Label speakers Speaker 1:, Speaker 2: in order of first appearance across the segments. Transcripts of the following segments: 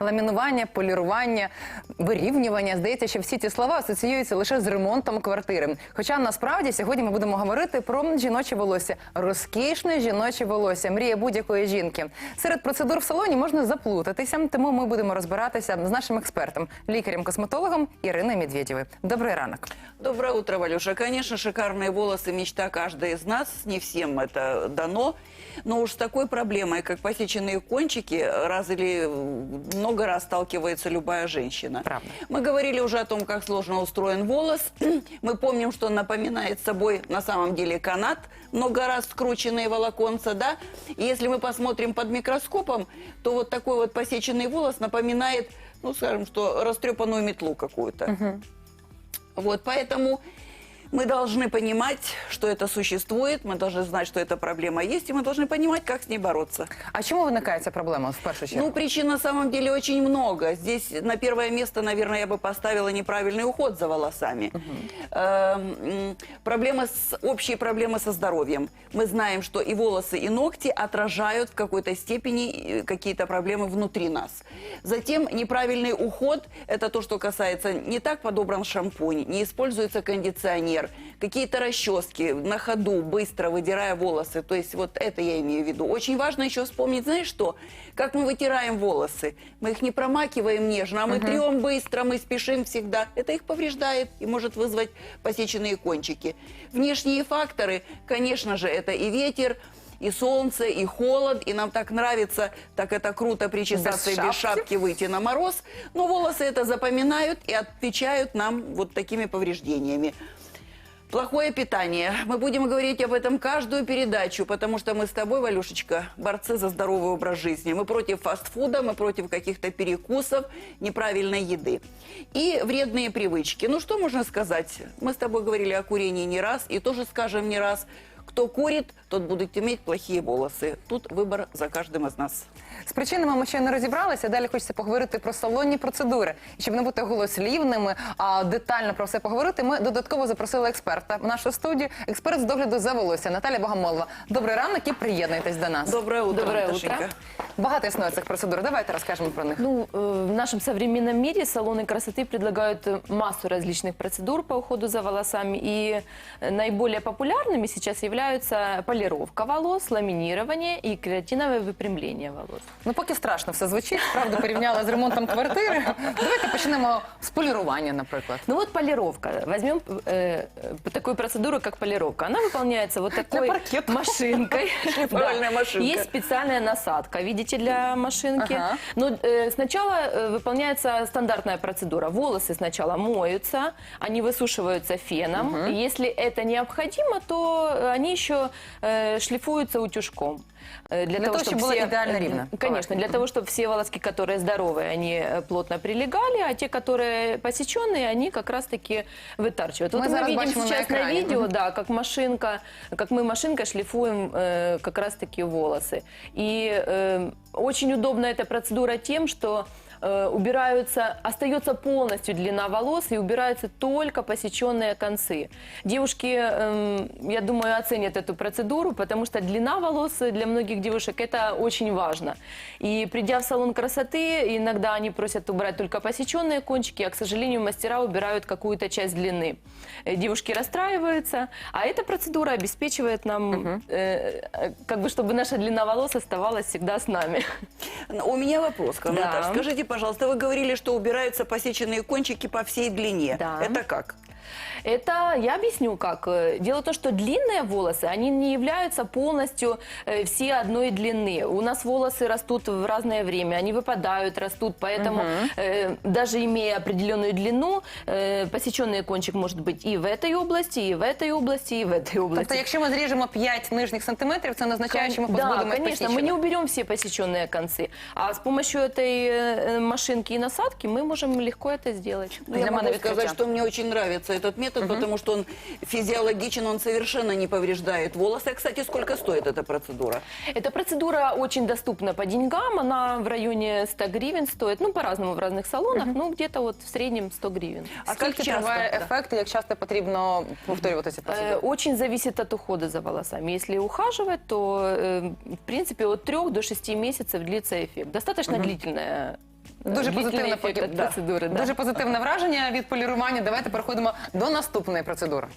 Speaker 1: ламінування, полірування, вирівнювання. Здається, що всі ці слова асоціюються лише з ремонтом квартири. Хоча насправді сьогодні ми будемо говорити про жіноче волосся, розкішне жіноче волосся, мрія будь-якої жінки. Серед процедур в салоні можна заплутатися, тому ми будемо розбиратися з нашим експертом, лікарем-косметологом Іриною Медведєвою. Добрий ранок.
Speaker 2: Доброе утро, Валюша. Конечно, шикарные волосы – мечта каждой из нас. Не всем это дано. Но уж с такой проблемой, как посеченные кончики, раз или много раз сталкивается любая женщина.
Speaker 1: Правда.
Speaker 2: Мы говорили уже о том, как сложно устроен волос. Мы помним, что он напоминает собой на самом деле канат, много раз скрученные волоконца, да? И если мы посмотрим под микроскопом, то вот такой вот посеченный волос напоминает, ну, скажем, что растрепанную метлу какую-то. Вот, поэтому мы должны понимать, что это существует, мы должны знать, что эта проблема есть, и мы должны понимать, как с ней бороться.
Speaker 1: А чому виникає ця проблема в першу чергу?
Speaker 2: Ну, причин на самом деле очень много. Здесь на первое место, наверное, я бы поставила неправильный уход за волосами. Эм, м, Проблемы с, общие проблемы со здоровьем. Мы знаем, что и волосы, и ногти отражают в какой-то степени э, какие-то проблемы внутри нас. Затем неправильный уход – это то, что касается не так подобран шампунь, не используется кондиционер, какие-то расчески на ходу, быстро выдирая волосы. То есть вот это я имею в виду. Очень важно еще вспомнить, знаешь что? Как мы вытираем волосы. Мы их не промакиваем нежно, а мы трем быстро, мы спешим всегда. Это их повреждает и может вызвать посеченные кончики. Внешние факторы, конечно же, это и ветер, и солнце, и холод, и нам так нравится, так это круто причесаться
Speaker 1: Без
Speaker 2: и без
Speaker 1: шапки
Speaker 2: выйти на мороз. Но волосы это запоминают и отвечают нам вот такими повреждениями. Плохое питание. Мы будем говорить об этом каждую передачу, потому что мы с тобой, Валюшечка, борцы за здоровый образ жизни. Мы против фастфуда, мы против каких-то перекусов, неправильной еды. И вредные привычки. Ну, что можно сказать? Мы с тобой говорили о курении не раз, и тоже скажем не раз. Кто курит, тот будет иметь плохие волосы. Тут выбор за каждым из нас.
Speaker 1: З причинами ми ще не розібралися. Далі хочеться поговорити про салонні процедури. І щоб не бути голослівними, а детально про все поговорити, ми додатково запросили експерта в нашу студію. Експерт з догляду за волосся Наталя Богомолова. Добрий ранок і приєднуйтесь до нас.
Speaker 2: Доброе утро,
Speaker 3: Доброе
Speaker 2: Наташенька.
Speaker 3: утро.
Speaker 1: Багато існує цих процедур. Давайте розкажемо про них.
Speaker 3: Ну, э, в нашем современном мире салоны красоты предлагают э, массу различных процедур по уходу за волосами. И э, наиболее популярными сейчас являются полировка волос, ламинирование и кератиновое выпрямление волос.
Speaker 1: Ну поки страшно все звучить. Правда, порівняла з ремонтом квартири. Давайте почнемо з полірування, наприклад.
Speaker 3: Ну вот полировка. Возьмем э, э, такую процедуру, как полировка. Она выполняется вот такой машинкой.
Speaker 2: Шлифовальная машинка.
Speaker 3: Есть специальная насадка, видите, для машинки.
Speaker 1: Ага.
Speaker 3: Но э, сначала э, выполняется стандартная процедура. Волосы сначала моются, они высушиваются феном. Если это необходимо, то они еще э, шлифуются утюжком. Э,
Speaker 1: Для того, чтобы было идеально ровно.
Speaker 3: Конечно, для того, чтобы все волоски, которые здоровые, они э, плотно прилегали, а те, которые посеченные, они как раз-таки вытарчивают.
Speaker 1: Мы
Speaker 3: Вот мы, видим
Speaker 1: на
Speaker 3: сейчас на,
Speaker 1: экране.
Speaker 3: видео, да, как машинка, как мы машинкой шлифуем э, как раз-таки волосы. И э, очень удобна эта процедура тем, что э, убираются, остается полностью длина волос и убираются только посеченные концы. Девушки, эм, я думаю, оценят эту процедуру, потому что длина волос для многих девушек это очень важно. И придя в салон красоты, иногда они просят убрать только посеченные кончики, а, к сожалению, мастера убирают какую-то часть длины. Э, Девушки расстраиваются, а эта процедура обеспечивает нам, э, как бы, чтобы наша длина волос оставалась всегда с нами.
Speaker 2: У меня вопрос к вам,
Speaker 3: Да.
Speaker 2: Скажите, пожалуйста, вы говорили, что убираются посеченные кончики по всей длине.
Speaker 3: Да.
Speaker 2: Это как?
Speaker 3: Это я объясню как. Э, Дело в том, что длинные волосы, они не являются полностью э, все одной длины. У нас волосы растут в разное время, они выпадают, растут, поэтому э, даже имея определенную длину, э, посеченный кончик может быть и в этой области, и в этой области, и в этой области.
Speaker 1: Тобто, якщо ми зріжемо 5 нижніх сантиметрів, це не означає, що ми
Speaker 3: да,
Speaker 1: позбудемось
Speaker 3: конечно, мы не уберем все посеченные концы. А с помощью этой э, машинки и насадки мы можем легко это сделать.
Speaker 2: Ну, я
Speaker 1: Для
Speaker 2: могу
Speaker 1: мене
Speaker 2: сказать,
Speaker 1: відкриття.
Speaker 2: что мне очень нравится этот метод, потому что он физиологичен, он совершенно не повреждает волосы. А, кстати, сколько стоит эта процедура?
Speaker 3: Эта процедура очень доступна по деньгам, она в районе 100 гривен стоит, ну, по-разному в разных салонах, ну, где-то вот в среднем 100 гривен.
Speaker 2: А
Speaker 1: Скільки
Speaker 2: как часто?
Speaker 1: триває
Speaker 2: Да.
Speaker 1: ефект, і як часто потрібно повторювати ці
Speaker 3: Э,
Speaker 1: процедури?
Speaker 3: Очень зависит от ухода за волосами. Если ухаживать, то, э, в принципе, от 3 до 6 месяцев длится эффект. Достаточно длительная
Speaker 1: Дуже
Speaker 3: длительный
Speaker 1: позитивне
Speaker 3: эффект
Speaker 1: поки-
Speaker 3: от
Speaker 1: да.
Speaker 3: процедуры. да.
Speaker 1: Дуже позитивне враження від полірування. Давайте переходимо до наступної процедури.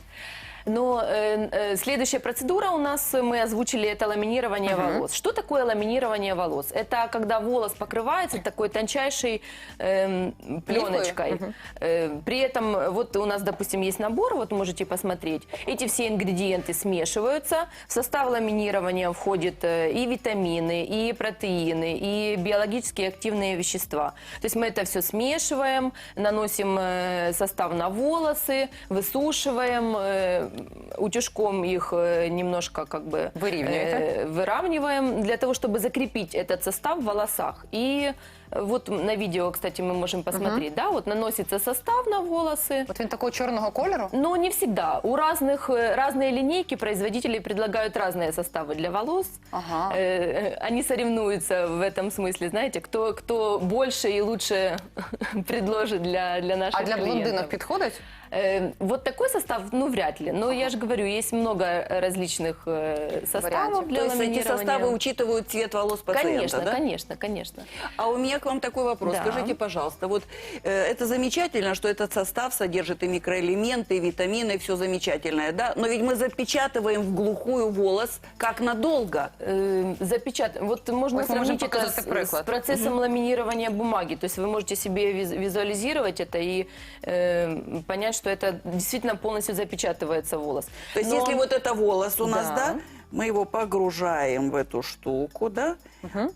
Speaker 3: Но э, э, следующая процедура у нас, э, мы озвучили, это ламинирование волос. Что такое ламинирование волос? Это когда волос покрывается такой тончайшей эм, пленочкой. Э, при этом вот у нас, допустим, есть набор, вот можете посмотреть. Эти все ингредиенты смешиваются. В состав ламинирования входят э, и витамины, и протеины, и биологически активные вещества. То есть мы это все смешиваем, наносим э, состав на волосы, высушиваем, э, утюжком их э, немножко как бы э, выравниваем для того, чтобы закрепить этот состав в волосах. И э, вот на видео, кстати, мы можем посмотреть, да, вот наносится состав на волосы.
Speaker 1: От він такого чорного кольору.
Speaker 3: Но не всегда. У разных, э, разные линейки производители предлагают разные составы для волос.
Speaker 1: Ага.
Speaker 3: Э, э, Они соревнуются в этом смысле, знаете, кто, кто больше и лучше предложит для, для наших
Speaker 1: А для
Speaker 3: клиентов.
Speaker 1: блондинок підходить?
Speaker 3: Э, Вот такой состав, ну, вряд ли. Но я же говорю, есть много различных э, составов
Speaker 1: Вариантов.
Speaker 3: для
Speaker 2: То есть эти составы учитывают цвет волос пациента,
Speaker 3: Конечно,
Speaker 2: да?
Speaker 3: конечно, конечно.
Speaker 2: А у меня к вам такой вопрос.
Speaker 3: Да.
Speaker 2: Скажите, пожалуйста, вот э, это замечательно, что этот состав содержит и микроэлементы, и витамины, и все замечательное, да? Но ведь мы запечатываем в глухую волос как надолго.
Speaker 3: Э, запечат... Вот можно
Speaker 1: можем
Speaker 3: сравнить это с, с процессом ламинирования бумаги. То есть вы можете себе виз- визуализировать это и э, понять, что это действительно полностью запечатывается волос.
Speaker 2: То есть
Speaker 3: Но-
Speaker 2: если вот это волос у нас,
Speaker 3: Да.
Speaker 2: да, мы его погружаем в эту штуку, да,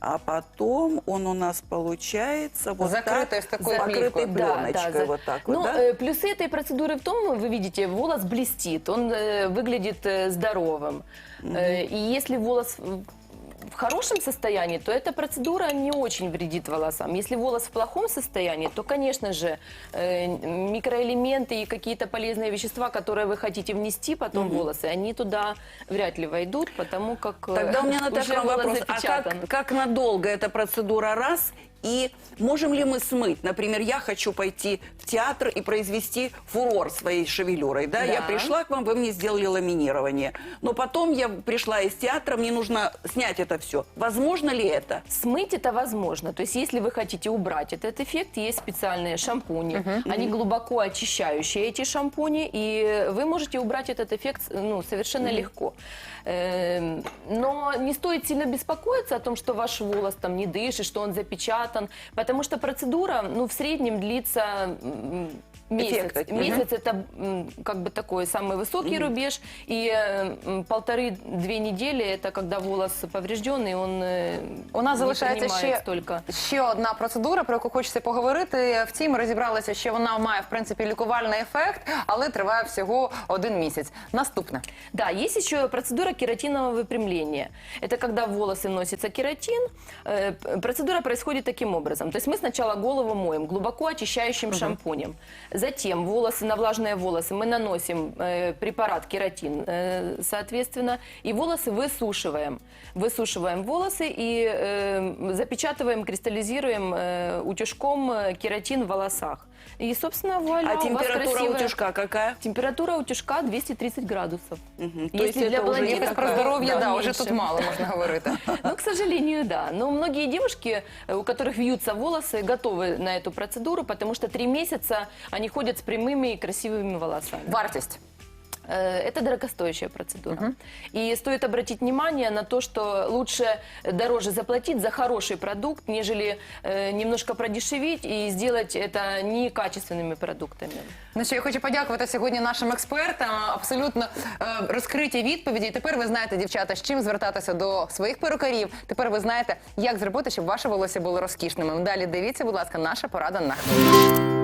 Speaker 2: а потом он у нас получается вот
Speaker 1: Закрытый
Speaker 2: так,
Speaker 1: с такой
Speaker 2: закрытой
Speaker 1: обивкой.
Speaker 2: пленочкой,
Speaker 3: за-
Speaker 2: вот так
Speaker 3: ну,
Speaker 2: вот, да?
Speaker 3: э, плюсы этой процедуры в том, вы видите, волос блестит, он э, выглядит э, здоровым. Э, и если волос в- хорошем состоянии, то эта процедура не очень вредит волосам. Если волос в плохом состоянии, то, конечно же, э, микроэлементы и какие-то полезные вещества, которые вы хотите внести потом в волосы, они туда вряд ли войдут, потому как э,
Speaker 2: Тогда у меня на
Speaker 3: уже
Speaker 2: такой
Speaker 3: волос
Speaker 2: вопрос. А
Speaker 3: запечатан.
Speaker 2: как, как надолго эта процедура раз? И можем ли мы смыть? Например, я хочу пойти в театр и произвести фурор своей шевелюрой. Да? Я
Speaker 3: Да.
Speaker 2: пришла к вам, вы мне сделали ламинирование. Но потом я пришла из театра, мне нужно снять это все. Возможно ли это?
Speaker 3: Смыть это возможно. То есть, если вы хотите убрать этот эффект, есть специальные шампуни. Они глубоко очищающие эти шампуни, и вы можете убрать этот эффект ну, совершенно легко. Эм, Но не стоит сильно беспокоиться о том, что ваш волос там не дышит, что он запечатан, потому что процедура, ну, в среднем длится месяц.
Speaker 2: Эффект этот,
Speaker 3: Месяц это м, как бы такой самый высокий рубеж, и э, м, полторы-две недели это когда волос поврежденный, он э,
Speaker 1: У нас
Speaker 3: не
Speaker 1: залишається
Speaker 3: принимает
Speaker 1: ще,
Speaker 3: столько.
Speaker 1: ще одна процедура, про яку хочеться поговорити. Втім, розібралися, що вона має в принципі лікувальний ефект, але триває всього один місяць. Наступне.
Speaker 3: Да, есть еще процедура кератинового выпрямления. Это когда в волосы вносится кератин. Э, п- Процедура происходит таким образом. То есть мы сначала голову моем глубоко очищающим шампунем. Затем волосы, на влажные волосы мы наносим э, препарат кератин, э, соответственно, и волосы высушиваем. Высушиваем волосы и э, запечатываем, кристаллизируем э, утюжком кератин в волосах. И, собственно, вуаля,
Speaker 2: а
Speaker 3: у вас
Speaker 2: температура
Speaker 3: красивая-
Speaker 2: утюжка какая?
Speaker 3: Температура утюжка 230 градусов.
Speaker 2: Мгм. То есть
Speaker 3: для
Speaker 2: уже
Speaker 3: блондинок,
Speaker 1: про здоров'я,
Speaker 3: да,
Speaker 1: да,
Speaker 3: менше.
Speaker 1: тут мало можна говорити.
Speaker 3: Ну, к сожалению, да. Но многие девушки, у которых вьются волосы, готовы на эту процедуру, потому что три месяца они ходят с прямыми и красивыми волосами.
Speaker 1: Вартість.
Speaker 3: Э, Это дорогостоящая процедура. И стоит обратить внимание на то, что лучше дороже заплатить за хороший продукт, нежели э, немножко продешевить и сделать это некачественными продуктами.
Speaker 1: Ну що я хочу подякувати сьогодні нашим експертам. Абсолютно е, розкриті відповіді. І тепер ви знаєте, дівчата, з чим звертатися до своїх перукарів. Тепер ви знаєте, як зробити, щоб ваше волосся було розкішним. Далі дивіться, будь ласка, наша порада на хвилину.